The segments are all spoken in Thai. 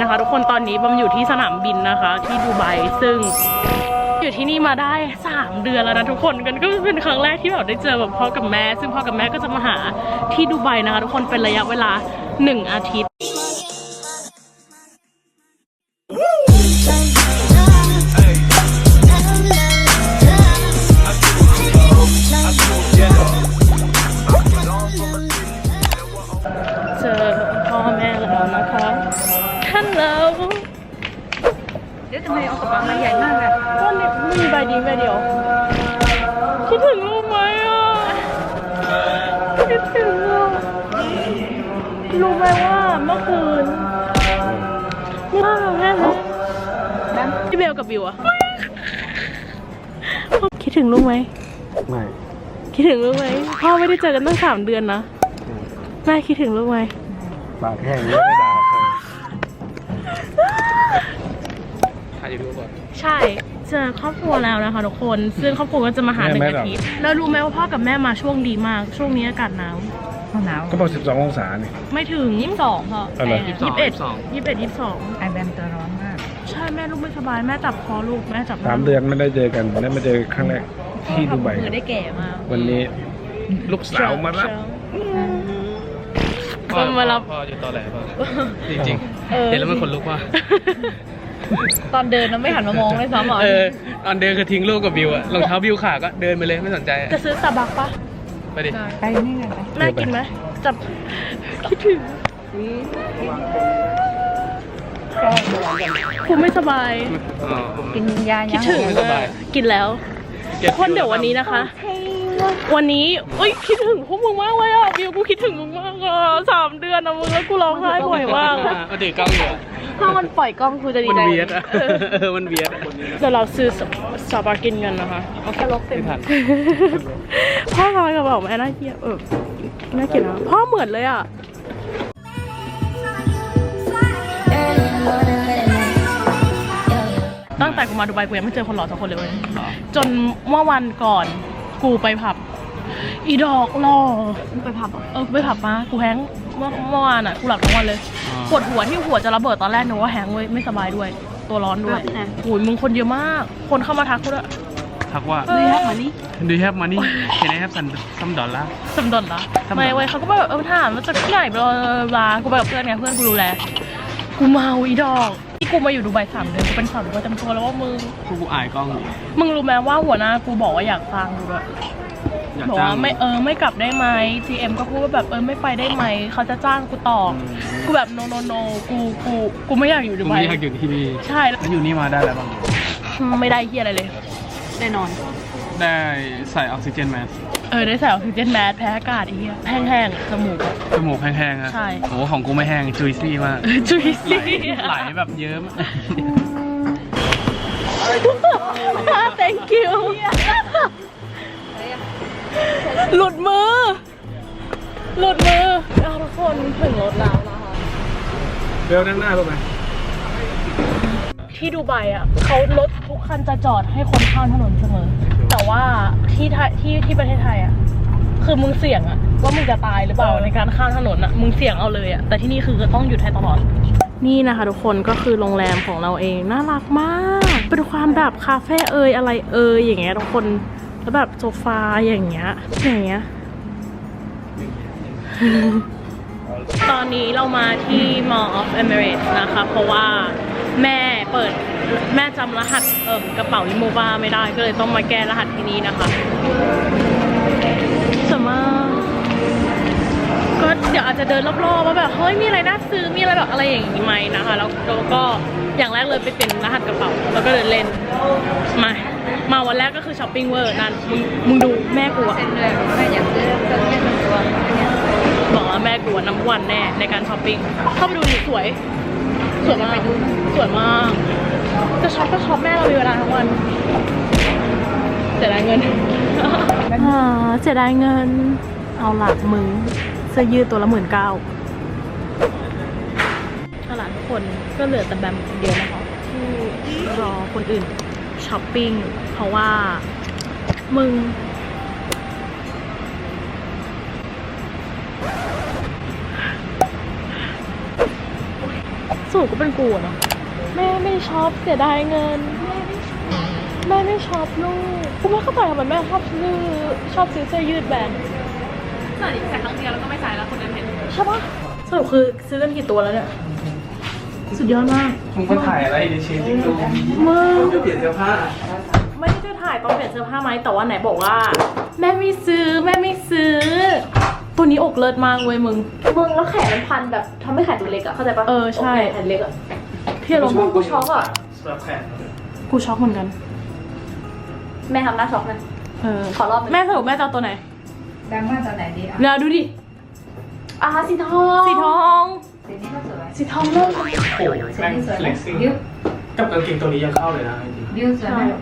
นะคะ ทุกคนตอนนี้บอมอยู่ที่สนามบินนะคะ ที่ดูไบซึ่งอยู่ที่นี่มาได้ 3 เดือนแล้วนะทุกคนกันก็เป็นครั้งแรกที่แบบได้เจอแบบพ่อกับแม่ ซึ่งพ่อกับแม่ก็จะมาหาที่ดูไบนะคะ ทุกคนเป็นระยะเวลา 1 อาทิตย์ ทำไมเอากระเป๋ามาใหญ่มากเลยก็เนี่ยมีใบดีใบเดียว คิดถึงลูกไหมอะ คิดถึงอะ รู้ไหมว่าเมื่อคืนพ่อกับแม่เลยพี่เบลกับบิวอะคิดถึงลูกไหม ไม่ คิดถึงลูกไหมพ่อไม่ได้เจอกันตั้งสามเดือนนะ แม่คิดถึงลูกไหมปากแห้งไม่ไาใครถ่ายรูปก่อนใช่เจอครอบครัวแล้วนะคะทุกคนซึ่งครอบครัวก็จะมาหาหนึ่งอาทิตย์แล้วรู้ไหมว่าพ่อกับแม่มาช่วงดีมาก ช่วงนี้อากาศหนาวหนาวก็บอก 12 องศานี่ไม่ถึงยี่สิบสองพ่อเอาเหรอยี่สิบเอ็ดยี่สิบเอ็ดยี่สิบสองไอแบมตัวร้อนมาก ใช่แม่ลูกไม่สบายแม่จับคอลูกแม่จับสามเดือนไม่ได้เจอกันได้มาเจอครั้งแรกที่ดูไบมือได้แก่มากวันนี้ลูกสาวมารับก็มารับพ่ออยู่ตอนไหนพ่อจริงเออๆเห็นแล้วมันขนลุกว่ะ ตอนเดินเราไม่หันมามองเลยซ้ำหรอเออตอนเดินคือทิ้งลูกกับบิวอะรองเท้าบิวขาดก็เดินไปเลยไม่สนใจอะจะซื้อสตาร์บัคปะไปดิไปนี่ไงไปแม่กินไหมจับคิดถึงกูไม่สบาย อ๋อ กินยาคิยัดงถึงไม่สบาย กินแล้วเก็บคนเดี๋ยววันนี้นะคะ วันนี้เอ้ยคิดถึงพวกมึงมากเลยอะบิวกูคิดถึงมึงมากอะสามเดือนนะมึงแล้วกูร้องไห้บ่อยมากอะมาถือกล้องอยู่อะ ถ้ามันปล่อยกล้องกูจะดีมันใจเวียดอะเออเออมันเวียดอะเดี๋ยวเราซื้อสตาร์บัคกินกันนะคะโอเคลบเต็มไม่ทันพ่อน้อยกับบอกแม่น่าเกลียดเออน่าเกลียดนะพ่อเหมือนเลยอะ ตั้งแต่กูมาดูไบกูยังไม่เจอคนหล่อสักคนเลยเว้ยจนเมื่อวันก่อนกูไปผับ อีดอกหล่อไปผับเหรอเออไปผับมากูแฮงก์ เมื่อเมื่อวานอะกูหลับทั้งวันเลยปวดหัวที่หัวจะระเบิดตอนแรกนึกว่าแฮงก์เว้ยไม่สบายด้วย ตัวร้อนด้วยโอ้ยมึงคนเยอะมาก คนเข้ามาทักกูด้วยทักว่าเฮ้ยมานี่ Do you have money Can I have some some dollar สมดนละสมดลไม่เว้ยเขาก็แบบเออถามว่าจากที่ไหนบลาบลากูไปกับเพื่อนไงเพื่อนกูดูแลกูเมาอีดอกที่กูมาอยู่ดูไบสามเดือนกูเป็นสาวดูไบจำตัวแล้วว่ามึง พวกกูอายกล้องอยู่มึงรู้ไหมว่าหัวหน้ากูบอกว่าอยากฟังกูด้วย อยากบอกจ้างว่าไม่เออไม่กลับได้ไหม GM ก็พูดว่าแบบเออไม่ไปได้ไหม เขาจะจ้างกูต่ออมกูแบบ no no no กูกูกูไม่อยากอยู่กูดูไบไม่อยากอยู่ที่นี่ใช่แล้วแล้วอยู่นี่มาได้แล้วบ้างไม่ได้เฮียอะไรเลยแน่นอน ได้ใส่ออกซิเจนแมสเออได้ใส่ออกซิเจนแมสแพ้อากาศไอ้เฮียแห้งๆจมูกจมูกแห้งๆอะใช่ โอ้ของกูไม่แห้งจุยซี่มากจุยไหลซี่ไหลแบบเยิ้ม thank you หลุดมือ หลุดมือเอาทุกคนถึงรถแล้วนะคะ เบลนั่งหน้าลงไหมที่ดูไบอะเขารถทุกคันจะจอดให้คนข้ามถนนเสมอ แต่ว่าที่ไทยที่ที่ประเทศไทยอะ คือมึงเสี่ยงอะว่ามึงจะตายหรือเปล่าในการข้ามถนนอะ มึงเสี่ยงเอาเลยอะ แต่ที่นี่คือต้องหยุดให้ตลอด นี่นะคะทุกคนก็คือโรงแรมของเราเองน่ารักมาก เป็นความแบบคาเฟ่เอยอะไรเอยอย่างเงี้ยทุกคน แล้วแบบโซฟาอย่างเงี้ยอย่างเงี้ยตอนนี้เรามาที่ Mall of Emirates นะคะ เพราะว่าแม่เปิดแม่จำรหัสเอ่อกระเป๋าลิโมบ้าไม่ได้ก็เลยต้องมาแก้รหัสที่นี่นะคะสวยมากก็เดี๋ยวอาจจะเดินรอบๆว่าแบบเฮ้ยมีอะไรน่าซื้อมีอะไรแบบอะไรอย่างนี้ไหมนะคะแล้วแล้วก็อย่างแรกเลยไปเป็นรหัสกระเป๋าแล้วก็เดินเล่นมา มาวันแรกก็คือช้อปปิ้งเวอร์นั่นมึงมึงดูแม่กูอะเส้นเลยแม่อยากซื้อเครื่องเล่นตัวเนี่ยบอกว่าแม่กลัวน้ำวันแน่ในการช้อปปิ้งเข้าไปดูดิสวย สวยมากสวยมากจะช็อปก็ช็อปแม่เรามีเวลาทั้งวันเสียดายเงินอ่าเสียดายเงิน เอาหลักมึงเสื้อยืดตัวละหมื่นเก้าถ้าหลานทุกคนก็เหลือแต่แบมคนเดียวนะคะที่รอคนอื่น ช้อปปิ้งเพราะว่ามึงสสรุปก็เป็นกูอะเนาะแม่ไม่ชอบเสียดายเงิน แม่ไม่ชอบลูกกูไม่เข้าใจทำไมแม่ชอบซื้อชอบซื้อเสื้อยืดแบรนด์ใส่ใส่ครั้งเดียวแล้วก็ไม่ใส่แล้วคนนั้นเห็นใช่ปะสรุปคือซื้อกันกี่ตัวแล้วเนี่ย สุดยอดมากมึงมาถ่ายอะไรในเชนจิ้งดูมึงจะเปลี่ยนเสื้อผ้า ไม่ได้จะถ่ายตอนเปลี่ยนเสื้อผ้าไหมแต่ว่าไหนบอกว่า แม่ไม่ซื้อแม่ไม่ซื้อ ตัวนี้อกเลิศมากเว้ยมึง มึงแล้วแขนมันพันแบบทำให้แขนดูเล็กอะเข้าใจปะเออใช่โคแขนเล็กอะพี่อารมณ์กูช็อกอะสำหรับแขนกูช็อกเหมือนกัน แม่ทำหน้าช็อกนะเออขอรอบหนึ่งแม่สรุปแม่จะเอาตัวไหนดังว่าตอนไหนดีอะเนี่ยดูดิอ่าสีทองสีทอง สีนี้ก็สวยสีทองเริ่มโอ้โหสีแม่งนี้สวยไหมเล็กซิ่งบิวกับกางเกงตัวนี้ยังเข้าเลยนะจริงบิวสวยไหมอะ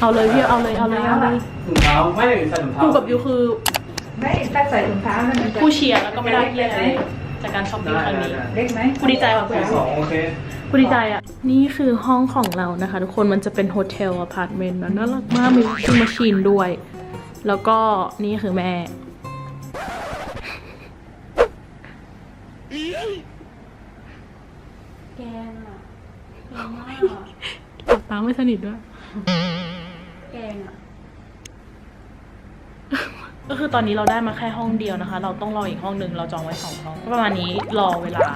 เอาเลยพี่เอาเลยเอาเลยเอาเลยถุงเท้าไม่ใส่ถุงเท้ากูกับยูคือไม่ถ้าใส่ถุงเท้ามันจะกูเชียร์แล้วก็ไม่ได้เกียร์เลยจากการช้อปปิ้งครั้งนี้เล็กไหมกูดีใจว่ะกูใส่สองโอเคกูดีใจอะ นี่คือห้องของเรานะคะ ทุกคนมันจะเป็นโฮเทลอพาร์ตเมนต์นะน่ารักมากมีชิมมาชีนด้วย แล้วก็นี่คือแม่ แกงอะแกงมากอะ หลับตาไม่สนิทด้วย แกงอะก็คือตอนนี้เราได้มาแค่ห้องเดียวนะคะ เราต้องรออีกห้องหนึ่งเราจองไว้สองห้องก็ประมาณนี้รอเวลา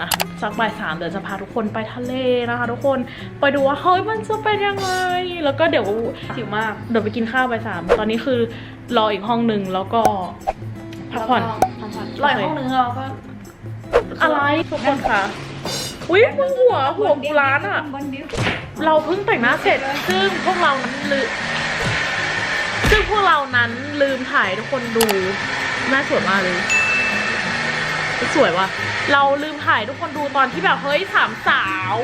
นะสักบ่ายสามเดี๋ยวจะพาทุกคนไปทะเลนะคะ ทุกคนไปดูว่าเฮ้ยมันจะเป็นยังไง แล้วก็เดี๋ยวหิวมากเดี๋ยวไปกินข้าวบ่ายสามตอนนี้คือรออีกห้องหนึ่งแล้วก็พักผ่อนพักผ่อนรออีกห้องนึงเราก็อะไรทุกคนคะอุ้ยมึงหัวหัวกูร้านอะบนบิว เราเพิ่งแต่งหน้าเสร็จ ซึ่งพวกเรานั้นลืมซึ่งพวกเรานั้นลืมถ่ายทุกคนดูแม่สวยมากเลย สวยว่ะ เราลืมถ่ายทุกคนดูตอนที่แบบเฮ้ยสามสาว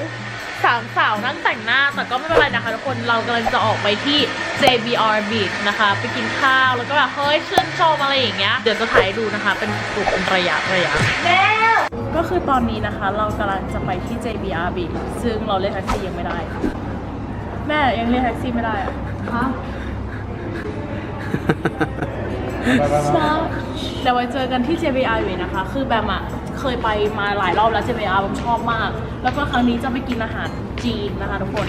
สามสาวนั่งแต่งหน้าแต่ก็ไม่เป็นไรนะคะทุกคนเรากำลังจะออกไปที่ JBR Beach นะคะ ไปกินข้าวแล้วก็แบบเฮ้ยชื่นชมอะไรอย่างเงี้ยเดี๋ยวจะถ่ายดูนะคะ เป็นกลุ่มเป็นระยะระยะ ก็คือตอนนี้นะคะ เรากำลังจะไปที่ JBR Beach ซึ่งเราเรียกแท็กซี่ยังไม่ได้ แม่ยังเรียกแท็กซี่ไม่ได้อะฮะเดี๋ยวไว้เจอกันที่ JBR อยู่นะคะ คือแบมอะเคยไปมาหลายรอบแล้ว JBR ผมชอบมาก แล้วก็ครั้งนี้จะไปกินอาหารจีนนะคะทุกคน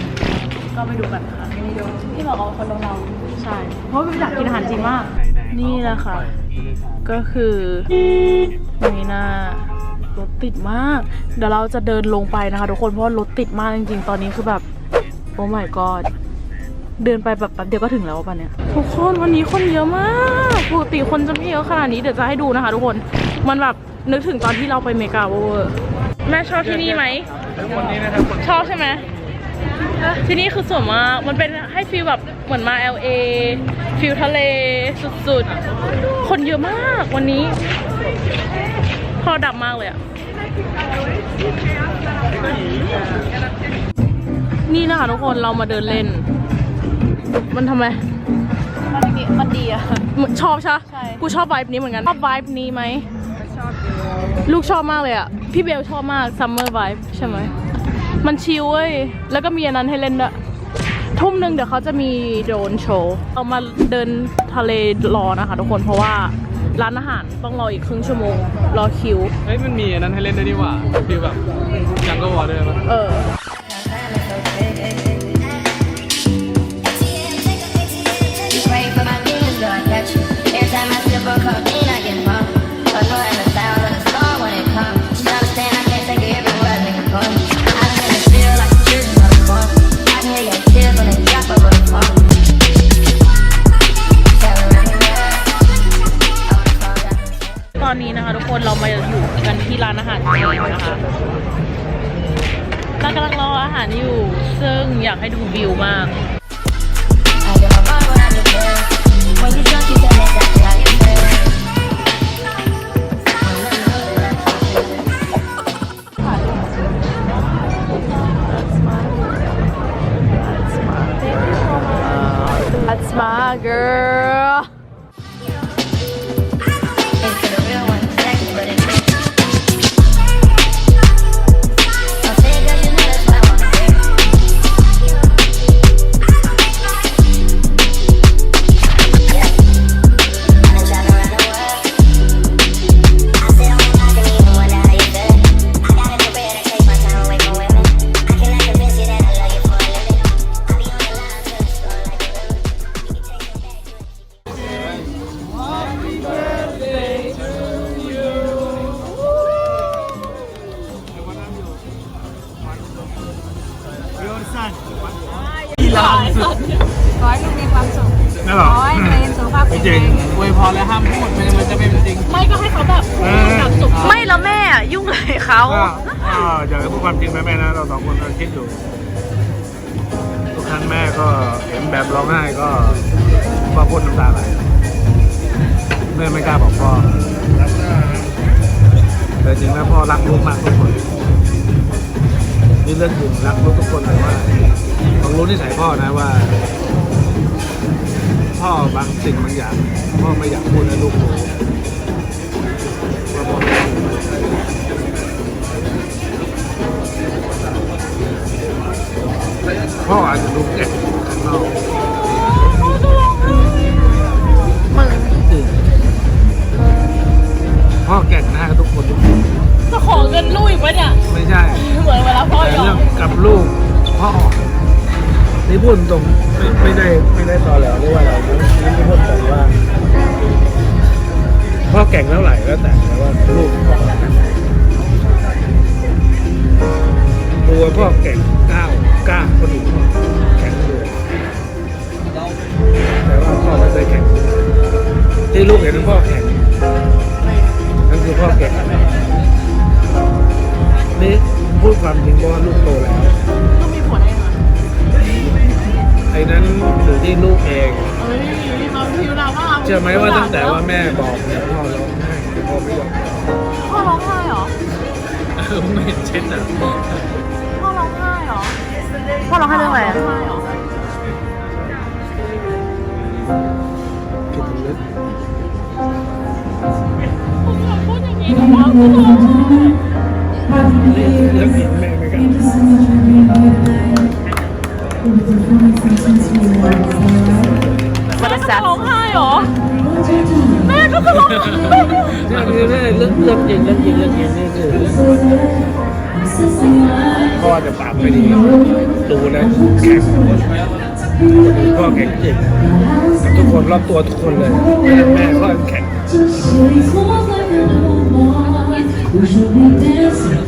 ก็ไปดูกันค่ะที่บอกเอาคนลงเราใช่ เพราะว่าอยากกินอาหารจีนมาก นี่แหละค่ะก็คือมีหน้ารถ ติดมาก เดี๋ยวเราจะเดินลงไปนะคะทุกคนเพราะว่ารถติดมากจริงๆ ตอนนี้คือแบบโอ้ my god เดินไปแบบแป๊บเดียวก็ถึงแล้วป่ะเนี่ยทุกคนวันนี้คนเยอะมากปกติคนจะไม่เยอะขนาดนี้เดี๋ยวจะให้ดูนะคะทุกคนมันแบบนึกถึงตอนที่เราไปเมกาเวอร์แม่ชอบที่นี่ไหมวันนี้นะครับคนชอบใช่ไหมที่นี่คือสวยมาก มันเป็นให้ฟีลแบบเหมือนมา LA ฟิลทะเลสุดๆ คนเยอะมากวันนี้ พอดับมากเลยอะ นี่นะคะทุกคนเรามาเดินเล่น มันทำไม มันดีมันดีอะชอบใช่ปะใช่กูชอบไวบ์นี้เหมือนกัน ชอบไวบ์นี้ไหมลูกชอบมากเลยอะพี่เบลชอบมากซัมเมอร์ไวบ์ใช่ไหม มันชิลเว้ย แล้วก็มีอันนั้นให้เล่นด้วยทุ่มหนึ่งเดี๋ยวเขาจะมีโดรนโชว์ เอามาเดินทะเลรอนะคะทุกคนเพราะว่า ร้านอาหารต้องรออีกครึ่งชั่วโมง รอคิว เฮ้ยมันมีอันนั้นให้เล่นด้วยนี่หว่าฟิลแบบยังก็วอร์เดอร์ป่ะเออ แม่ไม่กล้าบอกพ่อแต่จริงแล้วพ่อรักลูกมากทุกคนนี่เรื่องจริงรักลูกทุกคนเลยว่าต้องรู้นิสัยพ่อนะว่า พ่อบางสิ่งบางอย่างพ่อไม่อยากพูดให้ลูกรู้ว่าพ่อพ่ออาจจะดูแก่ข้างนอก พ่อแก่งหน้าทุกคนทุกคนจะขอเงินลูกอีกปะเนี่ยไม่ใช่เหมือนเวลาพ่อแต่ยอเรื่อมงกับลูกพ่อนี่พูดตรงไม่ไม่ได้ไม่ได้ตอแหลหรือว่าอะไรนะนี่พูดตรงว่า พ่อแก่งเท่าไหร่แล้วแต่แต่ว่าลูกพ่อแก่งตัวพ่อแก่งก้าวกล้าคนอื่นพ่อแข็งเลยแต่ว่าพ่อไม่เคยแข่งที่ลูกเห็นพ่อแข่งนั่น คือพ่อแก่งนี่พูดความจริงเพราะว่าลูกโตแล้วลูกมีผัวได้ยังไงไอ้นั้นอยู่ที่ลูกเอง เอ้ยเราพิวดราม่าเชื่อไหมว่าตั้งแต่ว่าแม่บอกเนี่ยพ่อร้องไห้พ่อไม่ยอมพ่อร้องไห้เหรอเออไม่เห็นเช็ดอะพ่อร้องไห้เหรอพ่อร้องไห้เรื่องอะไรอะ วันละสัจะกร้องไห้เหรอ แม่ก็จะร้องไห้นี่คือแม่เรื่องเรื่องจริงเรื่องจริงเรื่องจริงนี่คือพ่อจะปากไม่ดีดูนะแข็งพ่อแข็งจริงทุกคนรอบตัวทุกคนเลยแม่ก็แข็ง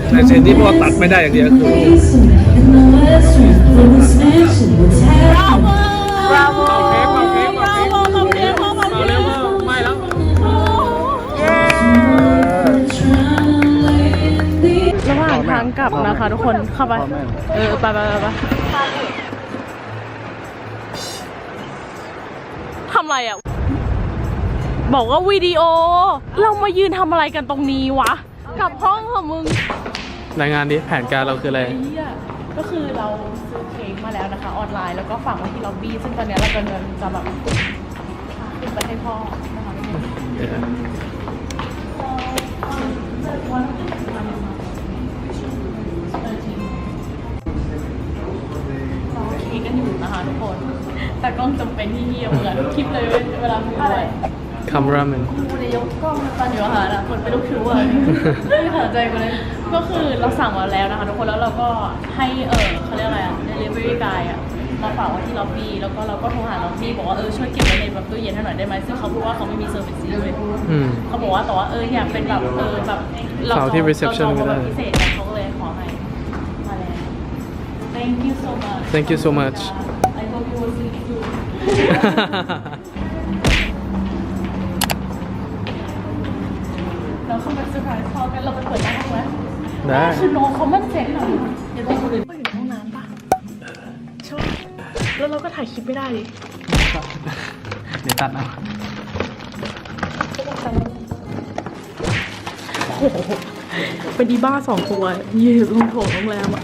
แต่สิ่งที่พ่อตัดไม่ได้อย่างเดียวคือราโวบราโวบราวขอบคุณพ่อขอบคุณเร็วพ่อไม่แล้วระหว่างทางกลับนะคะทุกคนเข้าไป เออไปไปไปไปทำไรอะ บอกว่าวิดีโอ เรามายืนทำอะไรกันตรงนี้วะ กลับห้องเหรอะมึง รายงานนี้แผนการเราคืออะไร ไอ้เหี้ยก็คือเราซื้อเค้กมาแล้วนะคะ ออนไลน์แล้วก็ฝากไว้ที่ล็อบบี้ซึ่งตอนนี้เรากำลังจะแบบขึ้นไปให้พ่อนะคะเราเค้กกันอยู่นะคะทุกคนแต่กล้องจำเป็นที่เฮียเหมือนคลิปเลยเวลาพูดอะไร คัมรามันกูเลยยกกล้องตอนอยู่อาหารอะเหมือนเป็นลูกชูอะไม่หายใจมาเลยก็คือเราสั่งมาแล้วนะคะทุกคนแล้วเราก็ให้เออเขาเรียกอะไรอะ delivery guy อะมาฝากไว้ที่ล็อบบี้แล้วก็เราก็โทรหาล็อบบี้บอกว่าเออช่วยเก็บไว้ในแบบตู้เย็นให้หน่อยได้ไหมซึ่งเขาพูดว่าเขาไม่มีเซอร์วิสนี้เลยอืม เขาบอกว่าแต่ว่าเอออยากเป็นแบบเออแบบเราฝากที่ reception เราจองก็ได้แบบพิเศษเนี่ยเขาก็เลยขอให้มาแล้ว thank you so much Thank you so much I hope you will see you เราเข้าไปเซอร์ไพรส์พ่อกันเราไปเปิดหน้าห้องไหมได้คือน้องเขามั่นใจหน่อยเดี๋ยวต้องคนอื่นก็อยู่ในห้องน้ำป่ะใช่ปะแล้วเราก็ถ่ายคลิปไม่ได้ดิเดี๋ยวตัดเอาโอ้โหเป็นดีบ้าสองตัวยืนลงโถงโรงแรมอะ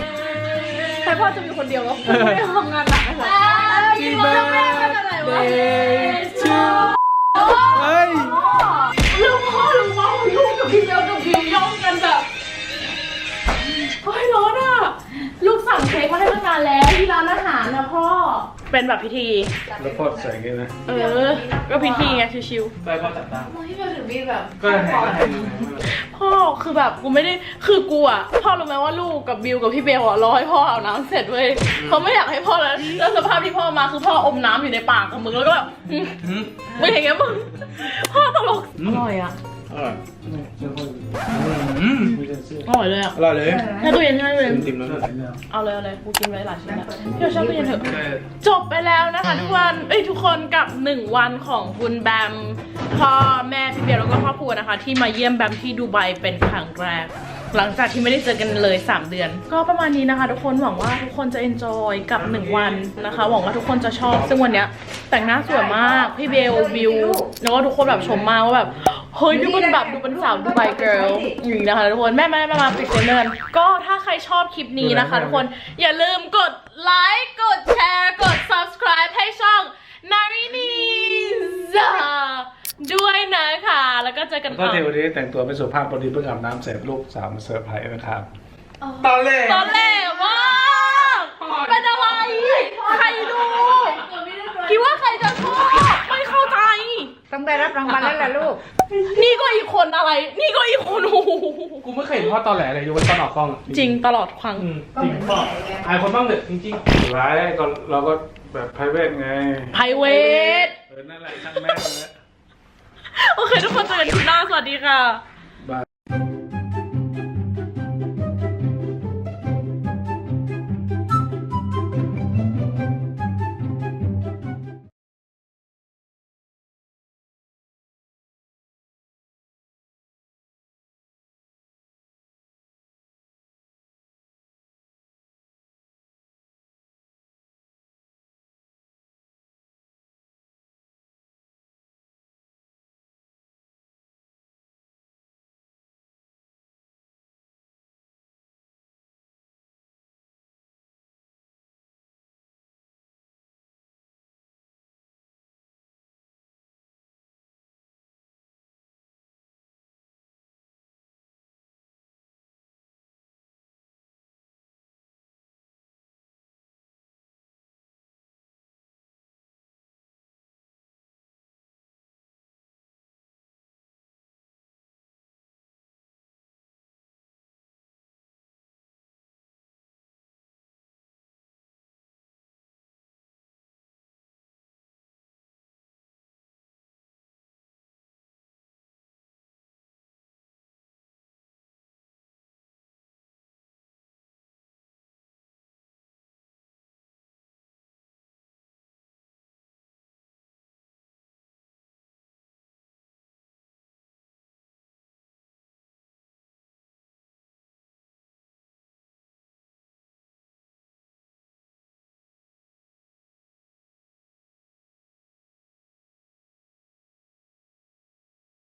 ยพ่อจะมีคนเดียวแล้วกูไม่ได้ทำงานหนักนะคะกินแล้วแม่มาจากไหนวะเฮ้ยลูกพ่อลูกน้องลูกกับพี่เบลกับบิวย่องกันแบบเฮ้ยร้อนอะ ลูกสั่งเค้กมาให้ตั้งนานแล้วที่ร้านอาหารนะพ่อ เป็นแบบพิธี แล้วพ่อใส่อย่างงี้นะเออ ก็พิธีไงชิวไปพ่อจับตาที่เราถึงมีแบบก็แทงแทงๆ พ่อคือแบบกูไม่ได้ คือกูอะ พ่อรู้ไหมว่าลูกกับบิวกับพี่เบลอะรอให้พ่ออาบน้ำเสร็จเว้ยเขาไม่อยากให้พ่อแล้ว แล้วสภาพที่พ่อมาคือพ่ออมน้ำอยู่ในปากกับมึงแล้วก็แบบอืมไม่อย่างเงี้ยมึง พ่อตลก อร่อยอะอร่อย อืมอร่อยเลยอะอร่อยเลยให้ตู้เย็นใช่ไหมเวมติ่มแล้วนะเอาเลยเอาเลยกูกินไว้หลายชิ้นแล้วพี่เราชอบตู้เย็นเถอะจบไปแล้วนะคะทุกวันเอ้ยทุกคนกับหนึ่งวันของคุณแบมพ่อแม่พี่เบียร์แล้วก็ครอบครัวนะคะ ที่มาเยี่ยมแบมที่ดูไบเป็นครั้งแรก หลังจากที่ไม่ได้เจอกันเลย 3 เดือน ก็ประมาณนี้นะคะ ทุกคนหวังว่าทุกคนจะ enjoy กับ 1 วันนะคะ หวังว่าทุกคนจะชอบ ซึ่งวันเนี้ยแต่งหน้าสวยมาก พี่เบลวิวแล้วก็ทุกคนแบบชมมากว่าแบบ เฮ้ยดูเป็นแบบดูเป็นสาวดูไบเกิร์ลอย่างนี้นะคะทุกคน แม่แม่มามาปิดเซนเนอร์ก็ถ้าใครชอบคลิปนี้นะคะ ทุกคนอย่าลืมกดไลค์กดแชร์กด subscribe ให้ช่อง นารินีซาด้วยนะคะ แล้วก็เจอกันก็เทวันนี้แต่งตัวเป็นสุภาพพอดีเพิ่งอาบน้ำเสร็จลูกสาวมาเซอร์ไพรส์นะครับตอนแรกตอนแรกว่ากเป็นอะไร ใครดู คิดว่าใครจะชอบไม่เข้าใจ ต้องได้รับรางวัลแล้วล่ะลูก นี่ก็อีกคนอะไร นี่ก็อีกคนโอ้โหกูไม่เคยเห็นพ่อตอนแหลเลยยกเว้นตอนออกกล้องอะจริงตลอดครั้ง อืมจริงพ่ออายคนบ้างเถอะจริงร้ายก็เราก็แบบ private ไงไพรเวท เออนั่นแหละช่างแม่งเลยโอเค ทุกคนเจอกันคลิปหน้าสวัสดีค่ะ